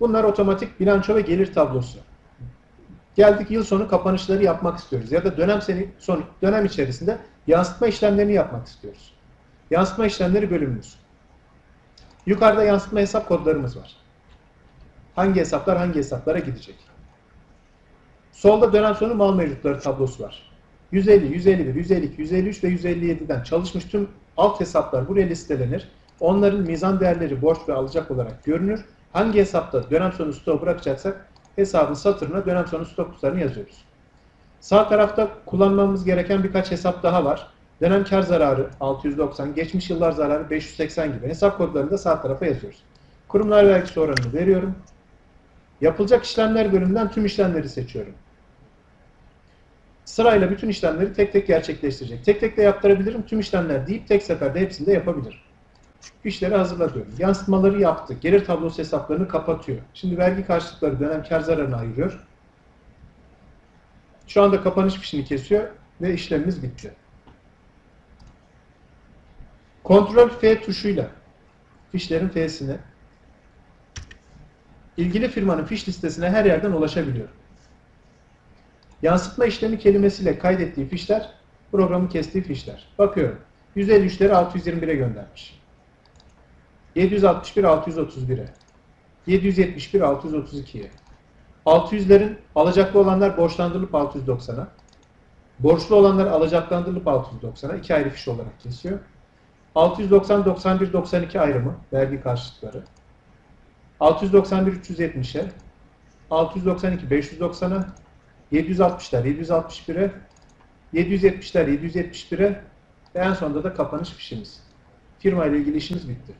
Bunlar otomatik bilanço ve gelir tablosu. Geldik yıl sonu kapanışları yapmak istiyoruz ya da dönem seni son dönem içerisinde yansıtma işlemlerini yapmak istiyoruz. Yansıtma işlemleri bölümümüz. Yukarıda yansıtma hesap kodlarımız var. Hangi hesaplar hangi hesaplara gidecek? Solda dönem sonu mal mevcutları tablosu var. 150, 151, 152, 153 ve 157'den çalışmış tüm alt hesaplar buraya listelenir. Onların mizan değerleri borç ve alacak olarak görünür. Hangi hesapta dönem sonu stoğu bırakacaksak hesabın satırına dönem sonu stok tutarını yazıyoruz. Sağ tarafta kullanmamız gereken birkaç hesap daha var. Dönem kar zararı 690, geçmiş yıllar zararı 580 gibi hesap kodlarını da sağ tarafa yazıyoruz. Kurumlar vergisi oranını veriyorum. Yapılacak işlemler bölümünden tüm işlemleri seçiyorum. Sırayla bütün işlemleri tek tek gerçekleştirecek. Tek tek de yaptırabilirim. Tüm işlemler deyip tek seferde hepsini de yapabilirim. Fişleri hazırla diyorum. Yansıtmaları yaptı. Gelir tablosu hesaplarını kapatıyor. Şimdi vergi karşılıkları dönem kar zararını ayırıyor. Şu anda kapanış fişini kesiyor ve işlemimiz bitti. Kontrol F tuşuyla fişlerin F'sine ilgili firmanın fiş listesine her yerden ulaşabiliyorum. Yansıtma işlemi kelimesiyle kaydettiği fişler programın kestiği fişler. Bakıyorum. 153'leri 621'e göndermiş. 761 631'e. 771 632'ye. 600'lerin alacaklı olanlar borçlandırılıp 690'a. Borçlu olanlar alacaklandırılıp 690'a. iki ayrı fiş olarak kesiyor. 690 91 92 ayrımı vergi karşılıkları. 691 370'e. 692 590'a. 760'lar 761'e. 770'ler 771'e ve en sonunda da kapanış fişimiz. Firma ile ilgili işimiz bitti.